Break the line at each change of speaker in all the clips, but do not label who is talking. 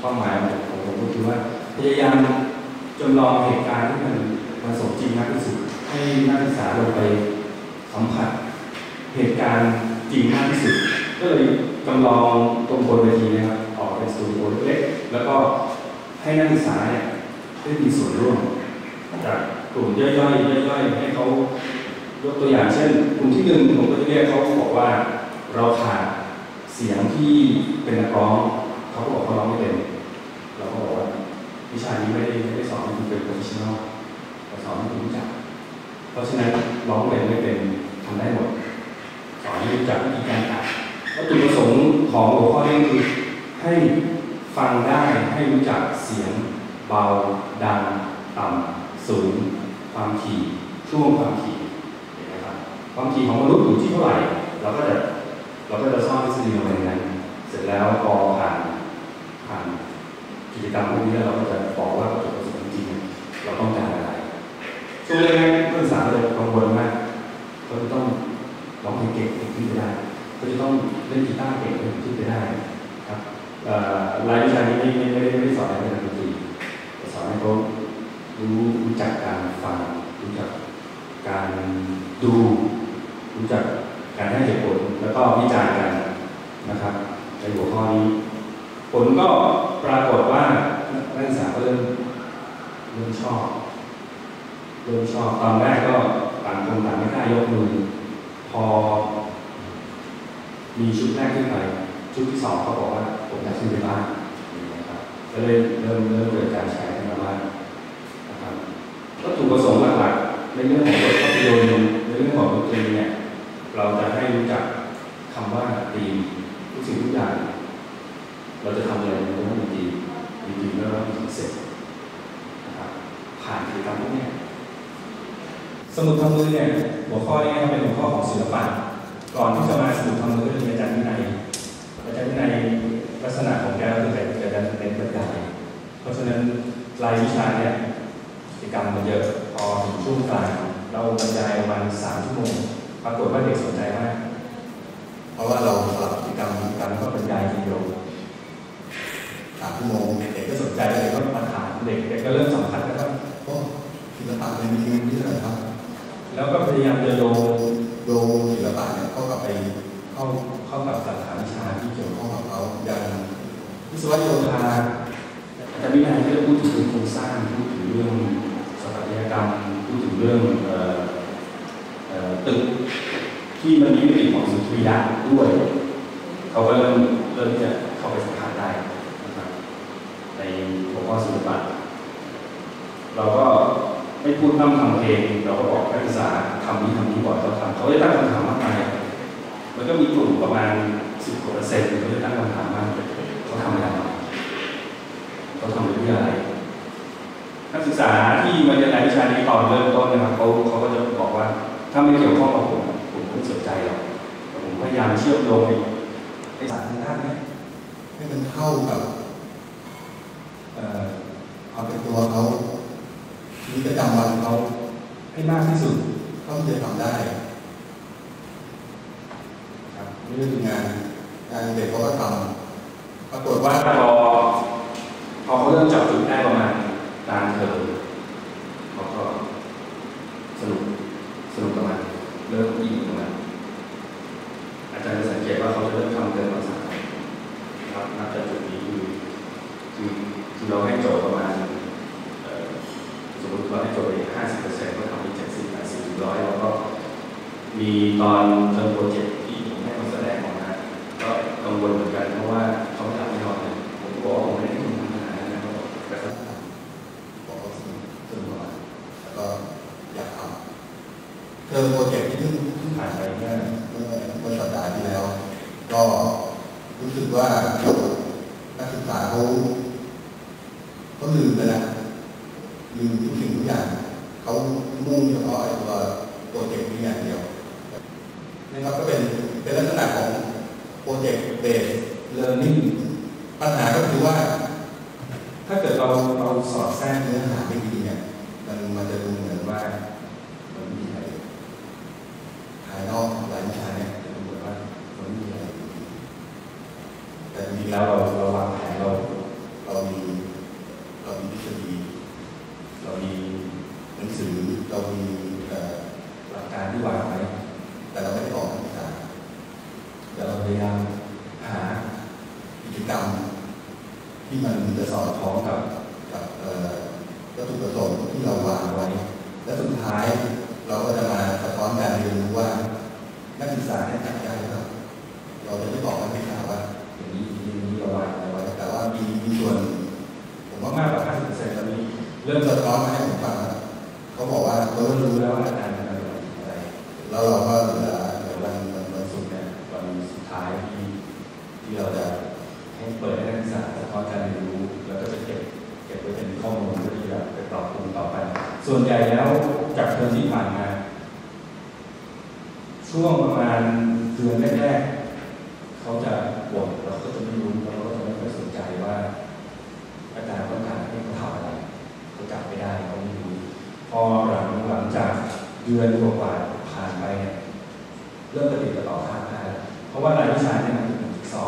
ความหมายของผมก็คือว่าพยายามจำลองเหตุการณ์ที่มันมันสมจริงมากที่สุดให้นักศึกษาลงไปสัมผัสเหตุการณ์จริงมากที่สุด ก็เลยจำลองตรงบนเวทีนะครับออกเป็นสตูดิโอเล็กๆแล้วก็ให้นักศึกษาเนี่ยได้มีส่วนร่วมจากกลุ่มย่อยๆย่อยๆให้เขายกตัวอย่างเช่น กลุ่มที่หนึ่งผมก็จะเรียกเขาบอกว่าเราขาดเสียงที่เป็นนักร้อง เขาก็บอกเขาร้องไม่เป็นเราก็บอกว่าวิชานี้ไม่ได้ไม่ได้สอนให้คุณเป็นโปรเฟชชั่นอลแต่สอนให้คุณรู้จัก เพราะฉะนั้นร้องเพลงไม่เป็นทำได้หมด สอนให้รู้จักวิธีการอัดวัตถุประสงค์ของหัวข้อนี้คือให้ฟังได้ให้รู้จักเสียง เบา ดัง ต่ำสูง ความถี่ช่วงความถี่เห็นไหมครับความถี่ของมนุษย์อยู่ที่เท่าไหร่เราก็จะเราก็จะซ่อนทฤษฎีลงไปในนั้น เสร็จแล้วพอผ่าน ผ่านกิจกรรมพวกนี้เราก็จะบอกว่าวัตถุประสงค์จริงๆเราต้องการอะไรช่วงแรกๆนักศึกษาก็จะกังวลมากเขาจะต้องร้องเพลงเก่งขึ้นไปได้เขาจะต้องเล่นกีตาร์เก่งขึ้นไปได้ครับรายวิชานี้ไม่ไม่ไม่ได้ไม่ได้สอนให้เป็นดนตรีแต่สอนให้เขารู้รู้จักการฟังรู้จักการดูรู้จักการให้เหตุผลแล้วก็วิจารณ์กันนะครับในหัวข้อนี้ ผลก็ปรากฏว่านักศึกษาก็เริ่มเริ่มชอบเริ่มชอบตอนแรกก็ต่างคนต่างไม่กล้ายกมือพอ มีชุดแรกขึ้นไปชุดที่สองเขาบอกว่าผมอยากขึ้นไปบ้านนะครับก็เลยเริ่มเริ่มเกิดการใช้กันมาบ้างนะครับวัตถุประสงค์หลักๆในเรื่องของบทภาพยนตร์ในเรื่องของดนตรีเนี่ยเราจะให้รู้จักคำว่าตีมทุกสิ่งทุกอย่าง เราจะทำอะไรในเรื่องดนตรีมีตีมแล้วเราถึงเสร็จนะครับผ่านกิจกรรมพวกนี้สมุดทำมือเนี่ยหัวข้อนี้เป็นหัวข้อของศิลปะก่อนที่จะมาสมุดทำมือก็จะมีอาจารย์วินัยอาจารย์วินัยลักษณะของแกก็คือแกจะเน้นบรรยายเพราะฉะนั้นรายวิชาเนี่ยกิจกรรมมันเยอะพอถึงช่วงกลางเราบรรยายประมาณสามชั่วโมงปรากฏว่าเด็กสนใจมาก เพราะว่าเราสลับกิจกรรมกิจกรรมก็บรรยายทีเดียวสามชั่วโมงเด็กก็สนใจเลยก็มาถามเด็กเด็กก็เริ่มสัมผัสแล้วก็
โอ้ศิลปะ ในมีเรื่องนี้เลยครับ
แล้วก็พยายามจะโยง
โยงศิลปะเนี่ยเข้ากับไป
เข้าเข้ากับสาขาวิชาที่
เกี่
เกี่
ย
ยวว
ข้องกับเขา
อ
อย่าง
ย่างวิศวะโยธาอาจารย์วินัยก็จะพูดถึงโครงสร้างพูดถึงเรื่องสถาปัตยกรรมพูดถึงเรื่องเอ่อเอ่อตึกที่มันมีมิติของสุนทรียะด้วย เขาก็เริ่มเริ่มที่จะเข้าไปสัมผัสได้นะครับในหัวข้อศิลปะเราก็ ไม่ำทำเพลงเราก็บอกนักศึกษาทำนี้ทำนี้บ่อยเขาทำเขาได้ตั้งคำถามมากมายมันก็มีกลุ่มประมาณสิบกว่าเปอร์เซ็นต์เขาจะตั้งคำถามว่าเขาทำอะไรเขาทำไปเพื่ออะไรนักศึกษาที่มาเรียนรายวิชานี้ตอนเริ่มต้นนะครับเขาเขาก็จะบอกว่า ถ้าไม่เกี่ยวข้องกับผมผมไม่สนใจหรอกผมพยายามเชื่อมโยงไอ้สารทางด้านเนี้ย
ให้มันเข้ากับ
เอ่อ
ควาเป็นตัวเขา ชีวิตประจำวันเขา
ให้มากที่สุด
เท่าที่จะทำได้
ครับ
นี่คืองานงานเด็กเขาก็ทำปรากฏ
ว่าพอพอเขาเริ่มจับจุดได้ประมาณกลางเทอมเขาก็สนุกสนุกกับมันเริ่มอินกับมันอาจารย์จะสังเกตว่าเขาจะเริ่มทำเกินภาษาครับนับจากจุดนี้คือคือคือเราให้โจทย์ประมาณเอ่อส มมติเราให้จทย์ไปห้าสิบเปอร์เซ็นต์ก็ทำไปเจ็ดสิบแปดสิบร้อยแล้วก็มีตอนเริ่มโปรเจกต์ที่ผมให้เขาแสดงออกมาก็กังวลเหมือนกันเพราะว่าเขาไม่ทำไม่ยอมเลยผมบอกว่าผมไม่ได้ทำขนานนะครับแต่ก็
บอกเขาสนุก
สนุกมา
แล้วก็อยากทำเทอมโปรเจกต์ที่เพิ่ง
ผ่า
น
ไป
ไป
เมื่อ
เมื่อเมื่อสัปดาห์ที่แล้ว ก็รู้สึกว่านักศึกษาเขาเขาลืมไปแล้ว มทุกสิ่งทุกอย่างเขามุ่งเฉพาะไอ้ตัวโปรเจกต์นี้อย่างเดียวนะครับก็เป็นเป็นลักษณะของโปรเจกต์เบส
เลิร์นนิ่ง
ปัญหาก็คือว่า
ถ้าเกิดเราเราสอดแทรก
เนื้อหาไม่ดีเนี่ยมันมันจะดูเหมือนว่า
มันมีอะไร
ภายนอกหลายวิชาเนี่ย
จะดูเหมือนว่ามันมีอะไร
แต่จริงแล้
วเราเราวางแผนเรา
งสือเรามีเอ่อ
หลักการที่วางไว้
แต่เราไม่ได้ออกนักศึกษา
แต่เราพยายามหา
กิจกรรม ที่มันจะสอดคล้
อ
ง
กับ
กับวัตถุประสงค์ที่เราวางไว้ และสุดท้าย ส่วนให
ญ่แล้วจากเทอมที่ผ่านมา ช่วงประมาณเดือนแรกๆเขาจะบ่นเราก็จะไม่รู้เราก็จะไม่ค่อยสนใจว่า อาจารย์ต้องการให้เขาทำอะไรเขาจับไม่ได้เขาไม่รู้พอหลังหลังจากเดือนกว่าๆผ่านไปเนี่ยเริ่มปฏิบัติต่อข้ามได้เพราะว่ารายวิชาเนี่ยมันเป็นจิ๊กซอ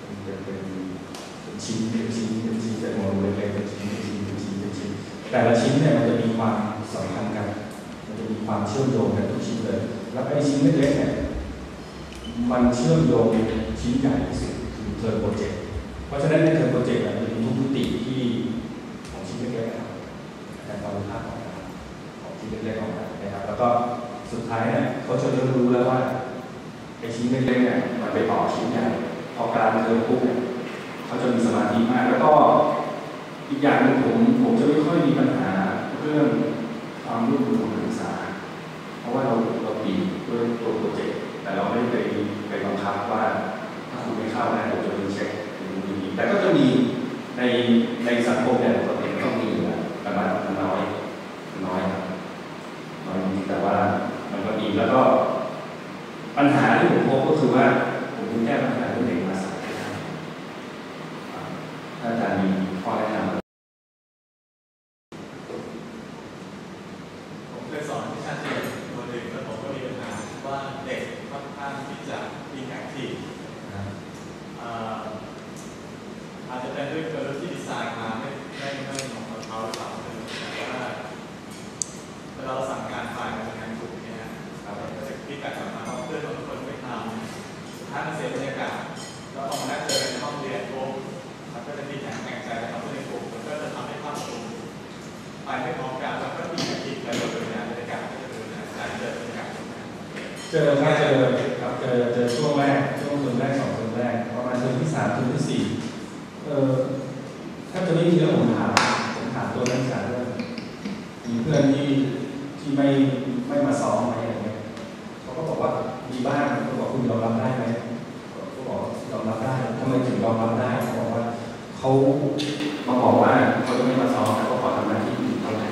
เป็นเป็นเป็นชิ้นเป็นชิ้ แต่ละชิ้นเนี่ยมันจะมีความสัมพันธ์กัน มันจะมีความเชื่อมโยงกันทุกชิ้นเลย แล้วไอ้ชิ้นเล็กๆเนี่ยมันเชื่อมโยงชิ้นใหญ่ที่สุดคือเทอร์โปรเจกต์เพราะฉะนั้นในเทอร์โปรเจกต์เนี่ยมันมีทุกมิติที่ของชิ้นเล็กๆนะครับแต่ความรู้ภาพของของชิ้นเล็กๆของมันนะครับ แล้วก็สุดท้ายเนี่ยเขาจะเริ่มรู้แล้วว่าไอ้ชิ้นเล็กๆเนี่ยมันไปต่อชิ้นใหญ่พอกลารเทอมปุ๊บเนี่ยเขาจะมีสมาธิมากแล้วก็ อีกอย่างหนึ่งผมผมจะไม่ค่อยมีปัญหาเรื่องความร่วมมือของนักศึกษา เพราะว่าเราเราปีด้วยตัวโปรเจกต์แต่เราไม่ได้ไปไปบังคับว่าถ้าคุณไม่เข้านะเราจะมีเช็คหรือมีแต่ก็จะมีในใน
สังคมเนี่ย เจอครับเจ
อครับเจอเจอช่วงแรกช่วงเทอมแรกสองเทอมแรกประมาณเทอมที่สามเทอมที่สี่เออถ้าจะไม่มีเรื่องผมถามผมถามตัวนักศึกษาด้วยมีเพื่อนที่ที่ไม่ไม่มาซ้อมไหมอะไรเงี้ยเขาก็บอกว่ามีบ้างเขาบอกคุณยอมรับได้ไหมเขาบอกยอมรับได้ทำไมถึงยอมรับได้เขาบอกว่าเขามาบอกว่าเขาจะไม่มาซ้อมแล้วก็ขอทำหน้าที่อื่นเท่าไหร่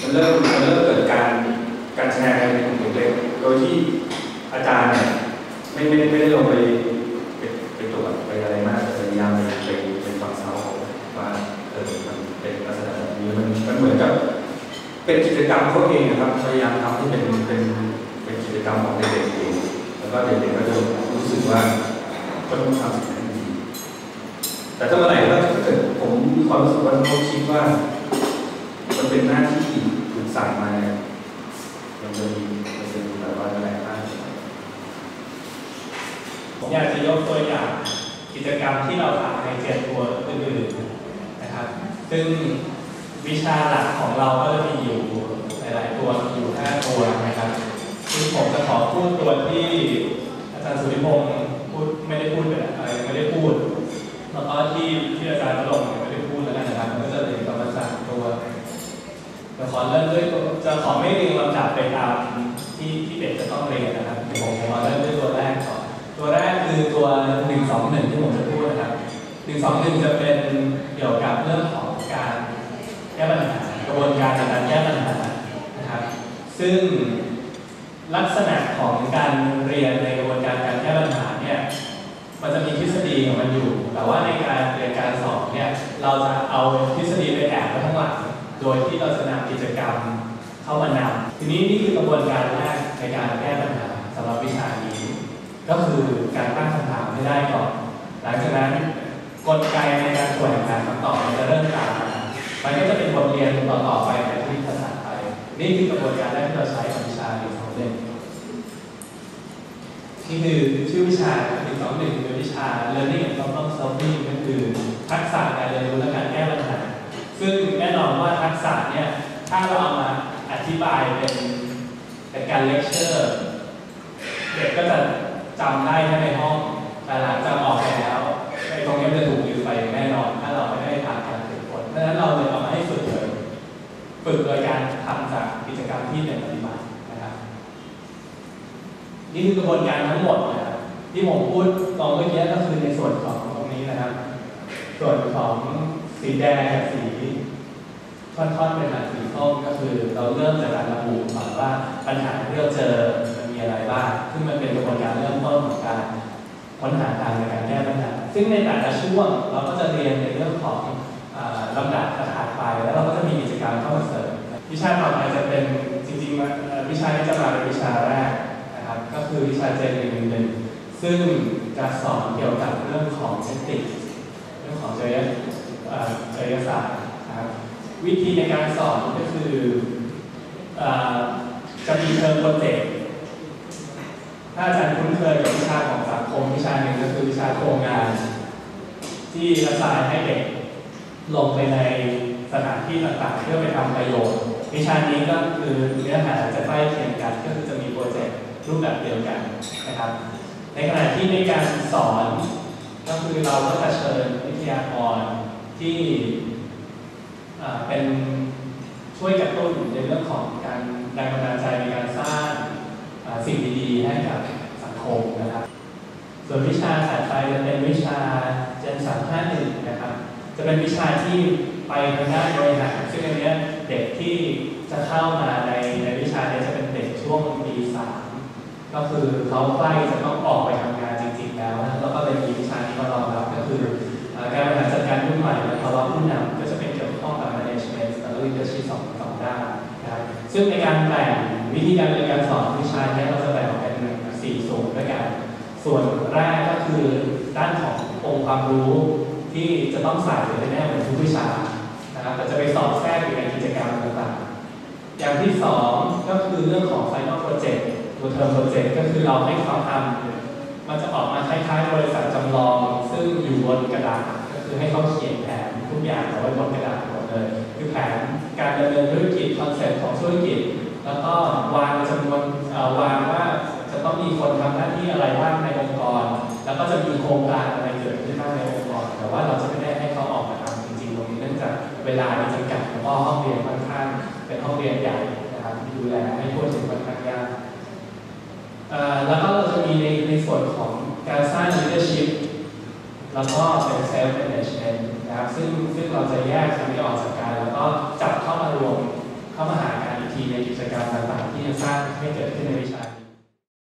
มันเริ่มมันเริ่มเกิดการการแชร์ในกลุ่ม โดยที่อาจารย์เนี่ยไม่ไม่ไม่ได้ลงไปไปไปตรวจไปอะไรมากแต่พยายามไปไปไปฟังเซาเขาว่าเออมันเป็นลักษณะแบบนี้มันมันเหมือนกับ เป็นกิจกรรมเขาเองนะครับพยายามทำให้เป็นเป็นเป็นกิจกรรมของเด็กๆเองแล้วก็เด็กๆก็จะรู้สึกว่าก็ต้องทำสิ่งนั้นดีแต่ถ้าเมื่อไหร่ก็ถ้าเกิดผมมีความรู้สึกว่าเขาคิดว่า มันเป็นหน้าที่ถูกสั่งมาเนี่ยมันจะมีมันจะมีแบบว่าแรงมาก
ผมอยากจะยกตัวอย่างกิจกรรมที่เราทำในเจ็ดตัวอื่นๆนะครับ ซึ่งวิชาหลักของเราก็จะมีอยู่หลายๆตัวอยู่ห้าตัวนะครับซึ่งผมจะขอพูดตัวที่อาจารย์สุริพงศ์พูดไม่ได้พูดเป็นอะไรไม่ได้พูดแล้วก็ที่ที่อาจารย์ลงไม่ได้พูดแล้วกันะครับมันก็จะเหลือประมาณสามตัวจะขอเริ่มด้วยจะขอไม่เรียงลำดับไปตามที่ที่เด็กจะต้องเรียนนะครับ ตัว121 ที่ผมจะพูดนะครับ121 จะเป็นเกี่ยวกับเรื่องของการแก้ปัญหากระบวนการในการแก้ปัญหานะครับ ซึ่งลักษณะของการเรียนในกระบวนการการแก้ปัญหาเนี่ยมันจะมีทฤษฎีของมันอยู่ แต่ว่าในการเรียนการสอนเนี่ยเราจะเอาทฤษฎีไปแอบไว้ข้างหลังโดยที่เราจะนำกิจกรรมเข้ามานำทีนี้นี่คือกระบวนการแรกในการแก้ปัญหาสำหรับวิชานี้ ก็คือการตั้งคำถาม ให้ได้ก่อน หลังจากนั้นกลไกในการตรวจหาคำตอบมันจะเริ่มตามมามันก็จะเป็นบทเรียนต่อๆไปแบบที่ภาษาไปนี่คือกระบวนการแรกที่เราใช้ของวิชาหนึ่งสองหนึ่งนี่คือชื่อวิชาหนึ่งสองหนึ่งเป็นวิชา learning and problem solving ก็คือทักษะการเรียนรู้และการแก้ปัญหา ซึ่งแน่นอนว่าทักษะเนี่ยถ้าเราเอามาอธิบายเป็นเป็นการเลคเชอร์เด็กก็จะจำได้แค่ในห้อง ต่หลังจากออกไปแล้วไอ้ตรงนี้มันจะถูกลืมไปแน่นอน ถ้าเราไม่ได้ผ่านการฝึกฝนเพราะฉะนั้นเราเลยเอามาให้ฝึกเลยฝึกโดยการทำจากกิจกรรมที่เป็นปฏิบัตินะครับนี่คือกระบวนการทั้งหมดนะครับที่ผมพูดตอนเมื่อกี้ก็คือในส่วนของตรงนี้นะครับ ส่วนของสีแดงสีค่อนๆเป็นหลักสีส้มก็คือเราเริ่มจากการระบุก่อนว่าปัญหาที่เราเจอ ค้นหาทางในการแก้ปัญหาซึ่งในแต่ละช่วงเราก็จะเรียนในเรื่องของลำดับถัดไป แล้วเราก็จะมีกิจกรรมเข้ามาเสริมวิชาต่อไปจะเป็นจริงๆวิชาที่จะมาเป็นวิชาแรกนะครับก็คือวิชาเจนหนึ่งหนึ่งซึ่งจะสอนเกี่ยวกับเรื่องของเทคนิคเรื่องของจริยเจริยศาสตร์นะครับวิธีในการสอนก็คืออ่อจะมีเทอมโปรเจกต์ ถ้าอาจารย์คุ้นเคยกับวิชาของสังคมวิชาหนึ่งก็คือวิชาโครงงาน ที่อาจารย์ให้เด็กลงไปในสถานที่ต่างๆ เพื่อไปทำประโยชน์ วิชานี้ก็คือเนื้อหาจะใกล้เคียงกันก็คือจะมีโปรเจกต์รูปแบบเดียวกันนะครับ ในขณะที่ในการสอนก็คือเราก็จะเชิญวิทยากรที่เป็นช่วยกระตุ้นในเรื่องของการแรงบันดาลใจในการสร้างสิ่งดี ให้กับสังคมนะครับ ส่วนวิชาสายไฟจะเป็นวิชาเจนสามห้าหนึ่งนะครับ จะเป็นวิชาที่ไปทางด้านบริหารซึ่งอันนี้เด็กที่จะเข้ามาในในวิชาเนี้ยจะเป็นเด็กช่วงปีสามก็คือเขาใกล้จะต้องออกไปทำงานจริง ๆ แล้วนะแล้วก็เลยมีวิชานี้มารองรับก็คือเอ่อการบริหารจัดการรุ่นใหม่และภาวะผู้นำก็จะเป็นเกี่ยวข้องกับ management และ leadership สองสองด้านนะครับซึ่งในการแบ่งวิธีการเรียนการสอนวิชาเนี้เราจะแบ่งออก เป็นสี่ส่วนด้วยกัน ส่วนแรกก็คือด้านขององค์ความรู้ที่จะต้องใส่ในแน่เหมือนทุกวิชานะครับแต่จะไปสอบแทรกอยู่ในกิจกรรมต่างๆ อย่างที่สองก็คือเรื่องของ final project ตัวเทอมโปรเจกต์ก็คือเราให้เขาทำมันจะออกมาคล้ายๆ บริษัทจำลอง ซึ่งอยู่บนกระดาษก็คือให้เขาเขียนแผนทุกอย่างเอาไว้บนกระดาษหมดเลย คือแผนการดำเนินธุรกิจคอนเซ็ปต์ของธุรกิจ แล้วก็วางจำนวนวางว่า ต้องมีคนทำหน้าที่อะไรบ้างในองค์กร แล้วก็จะมีโครงการอะไรเกิดขึ้นบ้างในองค์กร แต่ว่าเราจะไม่ได้ให้เขาออกมาทำจริงๆตรงนี้เนื่องจากเวลามีจำกัดแล้วก็ห้องเรียนค่อนข้างเป็นห้องเรียนใหญ่นะครับที่ดูแลให้ทั่วถึงค่อนข้างยากแล้วก็เราจะมีในในส่วนของการสร้าง leadership แล้วก็เป็น self management นะครับซึ่งซึ่งเราจะแยกตรงนี้ออกจากกันแล้วก็จับเข้ามารวมเข้ามาหากันอีกทีในกิจกรรมต่างๆ ที่จะสร้างให้เกิดขึ้นในวิชา